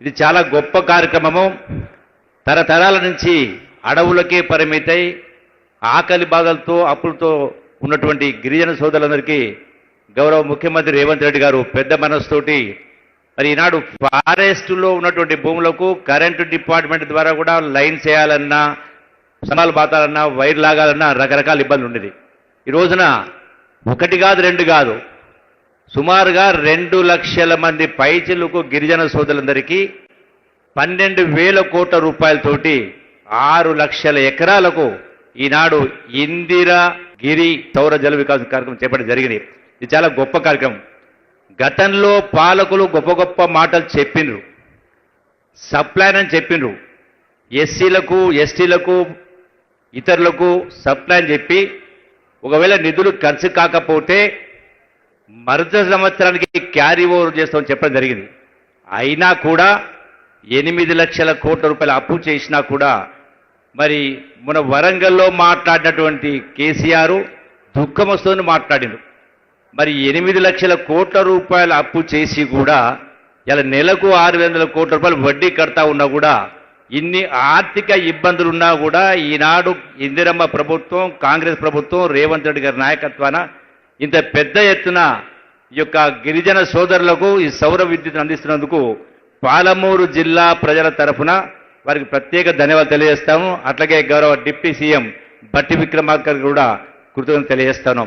ఇది చాలా గొప్ప కార్యక్రమము. తరతరాల నుంచి అడవులకే పరిమితై ఆకలి బాధలతో అప్పులతో ఉన్నటువంటి గిరిజన సోదరులందరికీ గౌరవ ముఖ్యమంత్రి రేవంత్ రెడ్డి గారు పెద్ద మనసుతోటి మరి ఈనాడు ఫారెస్టులో ఉన్నటువంటి భూములకు కరెంటు డిపార్ట్మెంట్ ద్వారా కూడా లైన్ చేయాలన్నా సమాలు బాతాలన్నా వైర్ లాగాలన్నా రకరకాల ఇబ్బందులు ఉండేది. ఈ రోజున ఒకటి కాదు రెండు కాదు. సుమారుగా రెండు లక్షల మంది పైచిలకు గిరిజన సోదరులందరికీ పన్నెండు వేల కోట్ల రూపాయలతోటి ఆరు లక్షల ఎకరాలకు ఈనాడు ఇందిరా గిరి సౌర జల వికాసం కార్యక్రమం చేపట్టడం జరిగింది. ఇది చాలా గొప్ప కార్యక్రమం. గతంలో పాలకులు గొప్ప గొప్ప మాటలు చెప్పిండ్రు. సప్లైన్ అని చెప్పిండ్రు. ఎస్సీలకు ఎస్టీలకు ఇతరులకు సప్లైన్ చెప్పి ఒకవేళ నిధులు ఖర్చు కాకపోతే మరుస సంవత్సరానికి క్యారీ ఓవర్ చేస్తామని చెప్పడం జరిగింది. అయినా కూడా ఎనిమిది లక్షల కోట్ల రూపాయల అప్పు చేసినా కూడా మరి మన వరంగల్లో మాట్లాడినటువంటి కేసీఆర్ దుఃఖం వస్తుందని మాట్లాడిండు. మరి ఎనిమిది లక్షల కోట్ల రూపాయల అప్పు చేసి కూడా ఇలా నెలకు ఆరు వందల కోట్ల రూపాయలు వడ్డీ కడతా ఉన్నా కూడా ఇన్ని ఆర్థిక ఇబ్బందులు ఉన్నా కూడా ఈనాడు ఇందిరమ్మ ప్రభుత్వం కాంగ్రెస్ ప్రభుత్వం రేవంత్ రెడ్డి గారి నాయకత్వాన ఇంత పెద్ద ఎత్తున ఈ యొక్క గిరిజన సోదరులకు ఈ సౌర విద్యుత్ను అందిస్తున్నందుకు పాలమూరు జిల్లా ప్రజల తరఫున వారికి ప్రత్యేక ధన్యవాదాలు తెలియజేస్తాము. అట్లాగే గౌరవ డిప్యూటీ సీఎం బట్టి విక్రమార్కర్ కూడా కృతజ్ఞతలు తెలియజేస్తాను